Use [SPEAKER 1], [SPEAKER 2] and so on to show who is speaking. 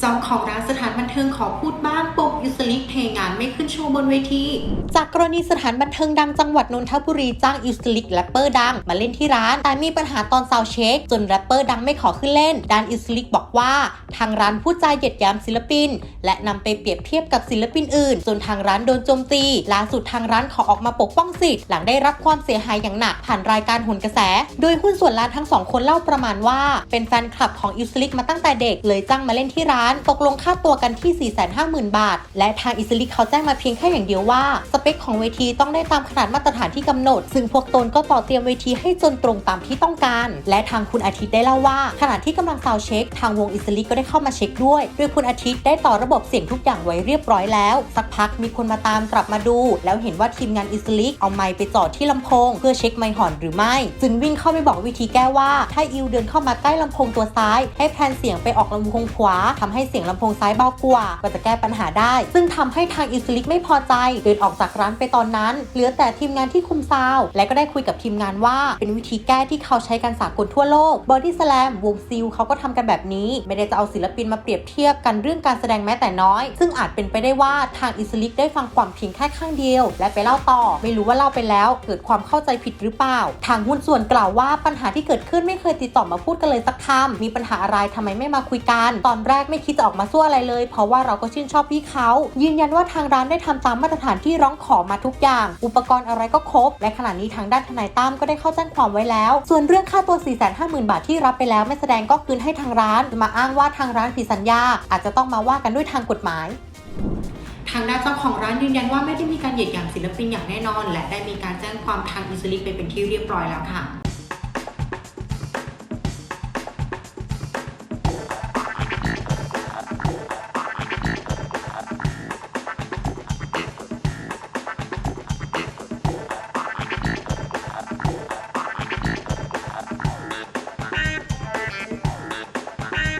[SPEAKER 1] เจ้าของร้านสถานบันเทิงขอพูดบ้างปม อิสลิกเทงานไม่ขึ้นโชว์บนเวที จากกรณีสถานบันเทิงดังจังหวัดนนทบุรีจ้างอิสลิกแรปเปอร์ดังมาเล่นที่ร้าน แต่มีปัญหาตอนซาวเช็คจนแรปเปอร์ดังไม่ขอขึ้นเล่นด้านอิสลิกบอกว่า ทางร้านพูดจาเหยียดยามศิลปิน และนำไปเปรียบเทียบกับศิลปินอื่นจนทางร้านโดนโจมตีล่าสุดทางร้านขอออกมาปกป้องสิทธิ์หลังได้รับความเสียหายอย่างหนักผ่านรายการโหนกระแส โดยหุ้นส่วนร้านทั้งสองคนเล่าประมาณว่า เป็นแฟนคลับของอิสลิกมาตั้งแต่เด็กเลยจ้างมาเล่นที่ร้าน ตกลงค่าตัวกันที่ 450,000 บาทและทางอิสลิกเขาแจ้งมาเพียงแค่อย่างเดียวว่า สเปคของเวทีต้องได้ตามขนาดมาตรฐานที่กำหนด ซึ่งพวกตนก็ต่อเตรียมเวทีให้จนตรงตามที่ต้องการ และทางคุณอาทิตย์ได้เล่าว่า ขณะที่กำลังซาวเช็ค ทางวงอิสลิกก็ได้เข้ามาเช็คด้วย โดยคุณอาทิตย์ได้ต่อระบบเสียงทุกอย่างไว้เรียบร้อยแล้ว สักพักมีคนมาตามกลับมาดู แล้วเห็นว่าทีมงานอิสลิกเอาไมค์ไปจ่อที่ลำโพง เพื่อเช็คไมค์หอนหรือไม่ จึงวิ่งเข้าไปบอกวิธีแก้ว่า ถ้าอิวเดินเข้ามาใกล้ลำโพงตัวซ้าย ให้แพนเสียงไปออกลำโพงขวาทำให้เสียงลำโพงซ้ายเบากว่าก็จะแก้ปัญหาได้ซึ่งทำให้ทางอิสลิกไม่พอใจเดินออกจากร้านไปตอนนั้น เหลือแต่ทีมงานที่คุมซาว และก็ได้คุยกับทีมงานว่า เป็นวิธีแก้ที่เขาใช้กันสากลทั่วโลกบอดี้สแลมวงซิลเขาก็ทำกันแบบนี้ ไม่ได้จะเอาศิลปินมาเปรียบเทียบกันเรื่องการแสดงแม้แต่น้อย ซึ่งอาจเป็นไปได้ว่าทางอิสลิกได้ฟังความเพียงแค่ข้างเดียว และไปเล่าต่อ ไม่รู้ว่าเล่าไปแล้ว เกิดความเข้าใจผิดหรือเปล่า ทางหุ้นส่วนกล่าวว่าปัญหาที่เกิดขึ้นไม่เคยติดต่อมาพูดกันเลยสักคำมีปัญหาอะไรทำไมไม่มาคุยกัน ตอนแรกไม่คิดจะออกมาสู้อะไรเลย เพราะว่าเราก็ชื่นชอบพี่เขายืนยันว่าทางร้านได้ทำตามมาตรฐานที่ร้องขอมาทุกอย่าง อุปกรณ์อะไรก็ครบ และขณะนี้ทางด้านทนายตั้มก็ได้เข้าแจ้งความไว้แล้ว ส่วนเรื่องค่าตัว 450,000 บาทที่รับไปแล้วไม่แสดงก็คืนให้ทางร้าน มาอ้างว่าทางร้านผิดสัญญา อาจจะต้องมาว่ากันด้วยทางกฎหมายทางด้านเจ้าของร้านยืนยันว่าไม่ได้มีการเหยียดหยามศิลปินอย่างแน่นอน และได้มีการแจ้งความทางอิสลิกไปเป็นที่เรียบร้อยแล้วค่ะ